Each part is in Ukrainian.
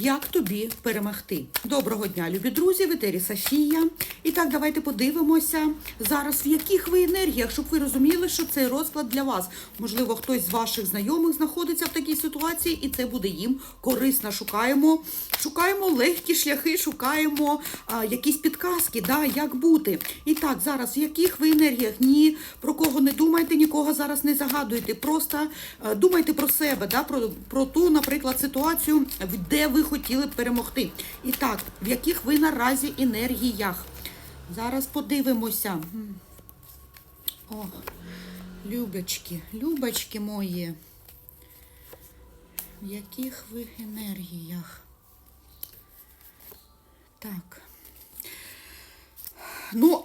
Як тобі перемогти? Доброго дня, любі друзі, в етері Софія. І так, давайте подивимося зараз, в яких ви енергіях, щоб ви розуміли, що цей розклад для вас. Можливо, хтось з ваших знайомих знаходиться в такій ситуації, і це буде їм корисно. Шукаємо, шукаємо легкі шляхи, шукаємо а, якісь підказки, да, як бути. І так, зараз в яких ви енергіях? Ні про кого не думайте, нікого зараз не загадуйте. Просто е, думайте про себе, да, про, про ту, наприклад, ситуацію, де ви хотіли перемогти. І так, в яких ви наразі енергіях? Зараз подивимося. Ох, любочки, любочки мої. В яких ви енергіях? Так. Ну,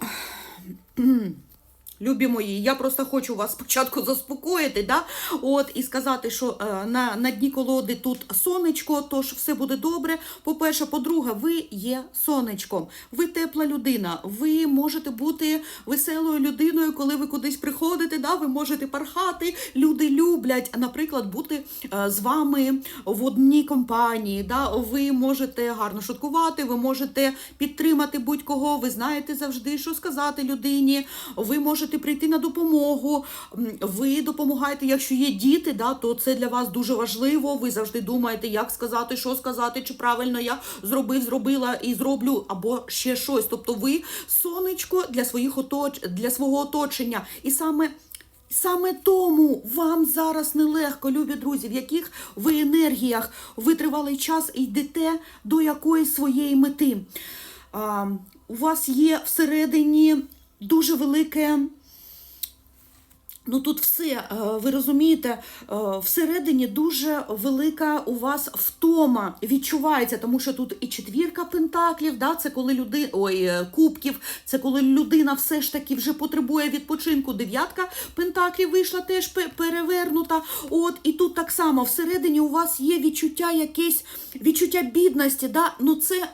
Любі мої, я просто хочу вас спочатку заспокоїти, да? От, і сказати, що е, на, на дні колоди тут сонечко, тож все буде добре. По-перше, по-друге, ви є сонечком, ви тепла людина, ви можете бути веселою людиною, коли ви кудись приходите, да? ви можете пархати. Люди люблять, наприклад, бути е, з вами в одній компанії. Да? Ви можете гарно шуткувати, ви можете підтримати будь-кого, ви знаєте завжди, що сказати людині. Ви можете прийти на допомогу. Ви допомагаєте, якщо є діти, да, то це для вас дуже важливо. Ви завжди думаєте, як сказати, що сказати, чи правильно я зробив, зробила і зроблю, або ще щось. Тобто, ви сонечко для своїх оточ... для свого оточення. І саме. Саме тому вам зараз нелегко, любі друзі, в яких ви енергіях ви тривалий час йдете до якоїсь своєї мети. А, у вас є всередині дуже велике. Ну тут все, е, ви розумієте, е, всередині дуже велика у вас втома відчувається, тому що тут і четвірка пентаклів, да, це коли люди, ой, е, кубків, це коли людина все ж таки вже потребує відпочинку. Дев'ятка пентаклів вийшла теж пе- перевернута. От і тут так само всередині у вас є відчуття якесь відчуття бідності. Да? Ну це.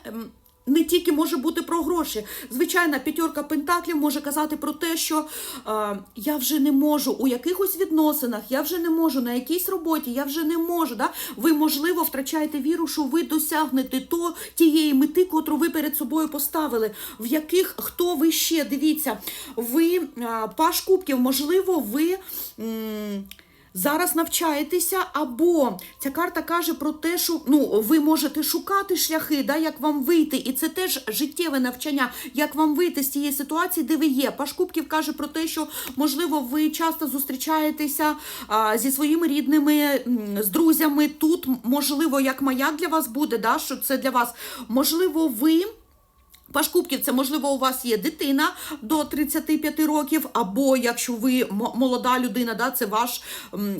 Не тільки може бути про гроші. Звичайна п'ятерка пентаклів може казати про те, що е, я вже не можу у якихось відносинах, я вже не можу на якійсь роботі, я вже не можу. Да? Ви, можливо, втрачаєте віру, що ви досягнете то, тієї мети, котру ви перед собою поставили. В яких хто ви ще? Дивіться, ви е, паш кубків, можливо, ви. м, Зараз навчаєтеся, або ця карта каже про те, що ну ви можете шукати шляхи, да, як вам вийти, і це теж життєве навчання, як вам вийти з цієї ситуації, де ви є. Паш Кубків каже про те, що можливо ви часто зустрічаєтеся а, зі своїми рідними, з друзями. Тут можливо, як маяк для вас буде, да, що це для вас можливо, ви. Паш Кубків, це можливо, у вас є дитина до 35 років, або якщо ви молода людина, да, це ваш,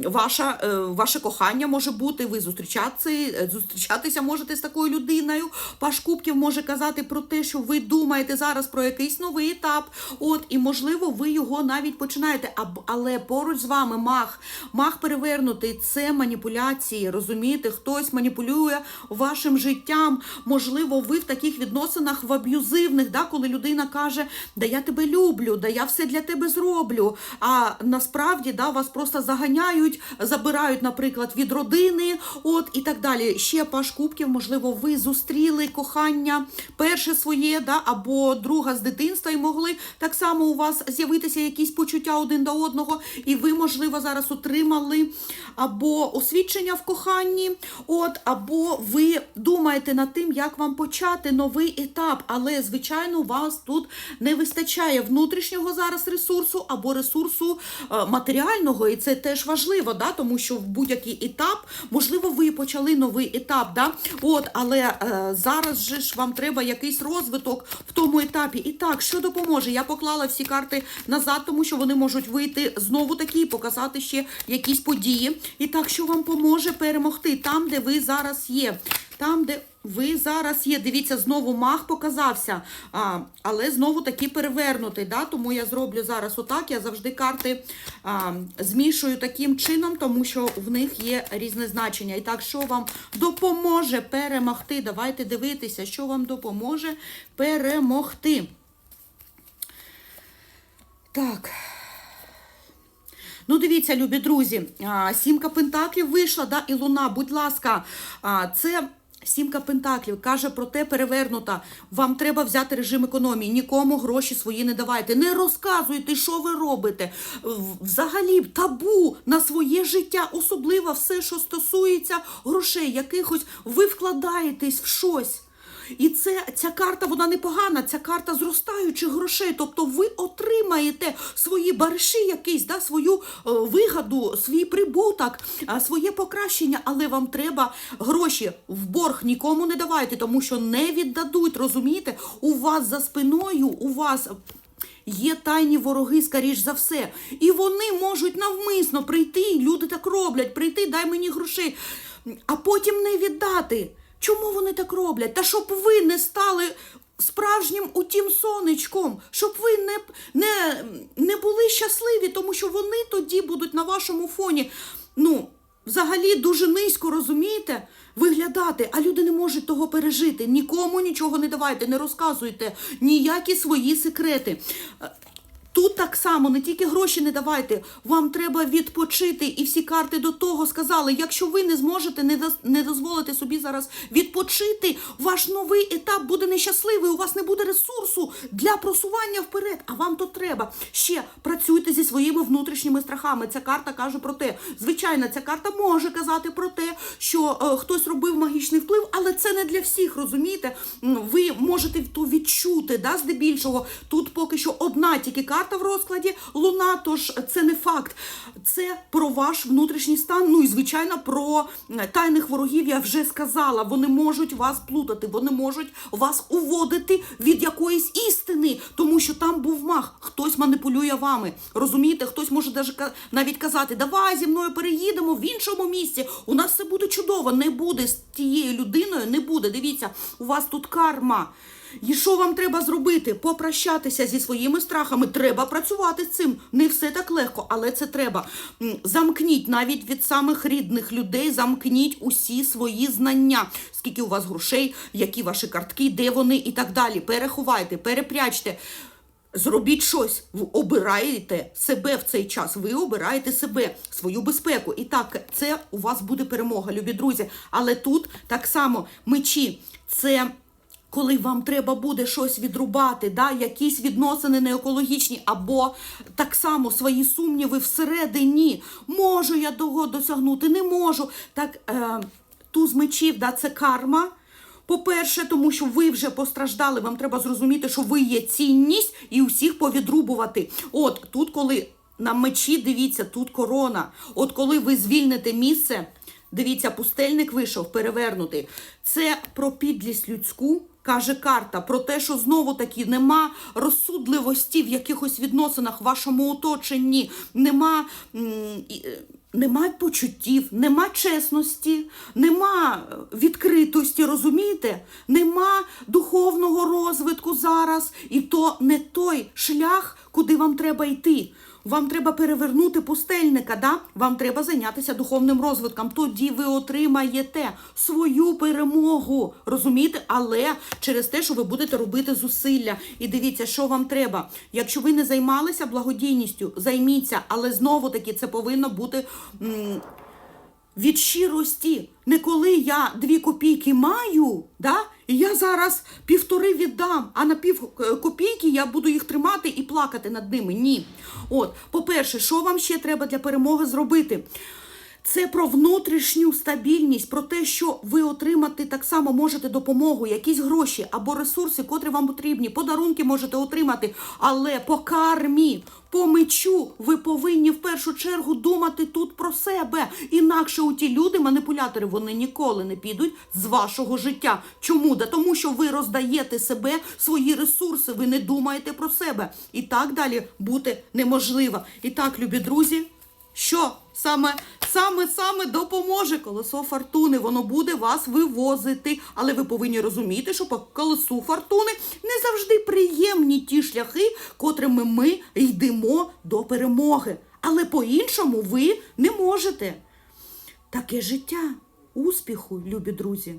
ваша, е, ваше кохання може бути, ви зустрічатися, е, зустрічатися можете з такою людиною. Паш Кубків може казати про те, що ви думаєте зараз про якийсь новий етап, от, і можливо, ви його навіть починаєте. Але поруч з вами мах, мах перевернутий, це маніпуляції, розумієте? Хтось маніпулює вашим життям. Можливо, ви в таких відносинах в аб'юзивних, да, коли людина каже, да я тебе люблю, да я все для тебе зроблю. А насправді да, вас просто заганяють, забирають, наприклад, від родини, от і так далі. Ще паш кубків, можливо, ви зустріли кохання перше своє, да, або друга з дитинства, і могли так само у вас з'явитися якісь почуття один до одного, і ви, можливо, зараз отримали або освідчення в коханні, от, або ви думаєте над тим, як вам почати новий етап. Але, звичайно, у вас тут не вистачає внутрішнього зараз ресурсу або ресурсу е, матеріального, і це теж важливо, да? тому що в будь-який етап, можливо, ви почали новий етап, да? от, але е, зараз же ж вам треба якийсь розвиток в тому етапі. І так, що допоможе? Я поклала всі карти назад, тому що вони можуть вийти знову такі і показати ще якісь події. І так, що вам поможе перемогти там, де ви зараз є, там, де ви зараз є. Дивіться, знову мах показався, а, але знову таки перевернутий. Да? Тому я зроблю зараз отак. Я завжди карти а, змішую таким чином, тому що в них є різне значення. І так, що вам допоможе перемогти? Давайте дивитися, що вам допоможе перемогти. Так. Ну, дивіться, любі друзі, сімка пентаклів вийшла, да, і луна, будь ласка, це Сімка Пентаклів каже про те, перевернута. Вам треба взяти режим економії. Нікому гроші свої не давайте. Не розказуйте, що ви робите. Взагалі табу на своє життя, особливо все, що стосується грошей, якихось ви вкладаєтесь в щось. І це ця карта вона непогана, ця карта зростаючих грошей. Тобто ви отримаєте свої бариші, якийсь, да, свою е, вигаду, свій прибуток, своє покращення, але вам треба гроші в борг нікому не давайте, тому що не віддадуть. Розумієте? У вас за спиною, у вас. Є тайні вороги, скоріш за все. І вони можуть навмисно прийти, люди так роблять, прийти, дай мені грошей, а потім не віддати. Чому вони так роблять? Та щоб ви не стали справжнім утім сонечком, щоб ви не, не, не були щасливі, тому що вони тоді будуть на вашому фоні. Ну, взагалі дуже низько, розумієте? Виглядати, а люди не можуть того пережити. Нікому нічого не давайте, не розказуйте ніякі свої секрети. Тут так само не тільки гроші не давайте, вам треба відпочити. І всі карти до того сказали: якщо ви не зможете не, дозволити собі зараз відпочити, ваш новий етап буде нещасливий. У вас не буде ресурсу для просування вперед. А вам то треба. Ще працюйте зі своїми внутрішніми страхами. Ця карта каже про те. Звичайно, ця карта може казати про те, що е, хтось робив магічний вплив, але це не для всіх. Розумієте? Ви можете то відчути, да, здебільшого. Тут поки що одна тільки карта в розкладі Луна, тож це не факт. Це про ваш внутрішній стан. Ну і звичайно про тайних ворогів я вже сказала. Вони можуть вас плутати, вони можуть вас уводити від якоїсь істини, тому що там був маг. Хтось маніпулює вами. Розумієте, хтось може навіть казати: Давай зі мною переїдемо в іншому місці. У нас все буде чудово. Не буде з тією людиною, не буде. Дивіться, у вас тут карма. І що вам треба зробити? Попрощатися зі своїми страхами. Треба працювати з цим. Не все так легко, але це треба. Замкніть навіть від самих рідних людей, замкніть усі свої знання. Скільки у вас грошей, які ваші картки, де вони і так далі. Переховайте, перепрячте. Зробіть щось, ви обираєте себе в цей час. Ви обираєте себе, свою безпеку. І так, це у вас буде перемога, любі друзі. Але тут так само мечі це. Коли вам треба буде щось відрубати, да, якісь відносини неекологічні, або так само свої сумніви всередині, можу я того досягнути, не можу. Так, е, туз мечів, да, це карма. По-перше, тому що ви вже постраждали, вам треба зрозуміти, що ви є цінність і усіх повідрубувати. От тут, коли на мечі, дивіться, тут корона. От коли ви звільните місце, дивіться, пустельник вийшов перевернутий. Це про підлість людську. Каже карта про те, що знову таки нема розсудливості в якихось відносинах в вашому оточенні, нема, е, нема почуттів, нема чесності, нема е, відкритості, розумієте? Нема духовного розвитку зараз, і то не той шлях, куди вам треба йти. Вам треба перевернути пустельника, да? вам треба зайнятися духовним розвитком. Тоді ви отримаєте свою перемогу. Розумієте? Але через те, що ви будете робити зусилля. І дивіться, що вам треба. Якщо ви не займалися благодійністю, займіться, але знову таки це повинно бути. м, від щирості. Не коли я дві копійки маю, да? І я зараз півтори віддам, а на пів е, копійки я буду їх тримати і плакати над ними. Ні. От, по-перше, що вам ще треба для перемоги зробити? Це про внутрішню стабільність, про те, що ви отримати так само можете допомогу, якісь гроші або ресурси, котрі вам потрібні, подарунки можете отримати, але по кармі, по мечу ви повинні в першу чергу думати тут про себе. Інакше у ті люди, маніпулятори, вони ніколи не підуть з вашого життя. Чому? Да тому що ви роздаєте себе, свої ресурси, ви не думаєте про себе. І так далі бути неможливо. І так, любі друзі. Що саме саме саме допоможе колесо фортуни? Воно буде вас вивозити, але ви повинні розуміти, що по колесу фортуни не завжди приємні ті шляхи, котрими ми йдемо до перемоги. Але по-іншому ви не можете. Таке життя, успіху, любі друзі.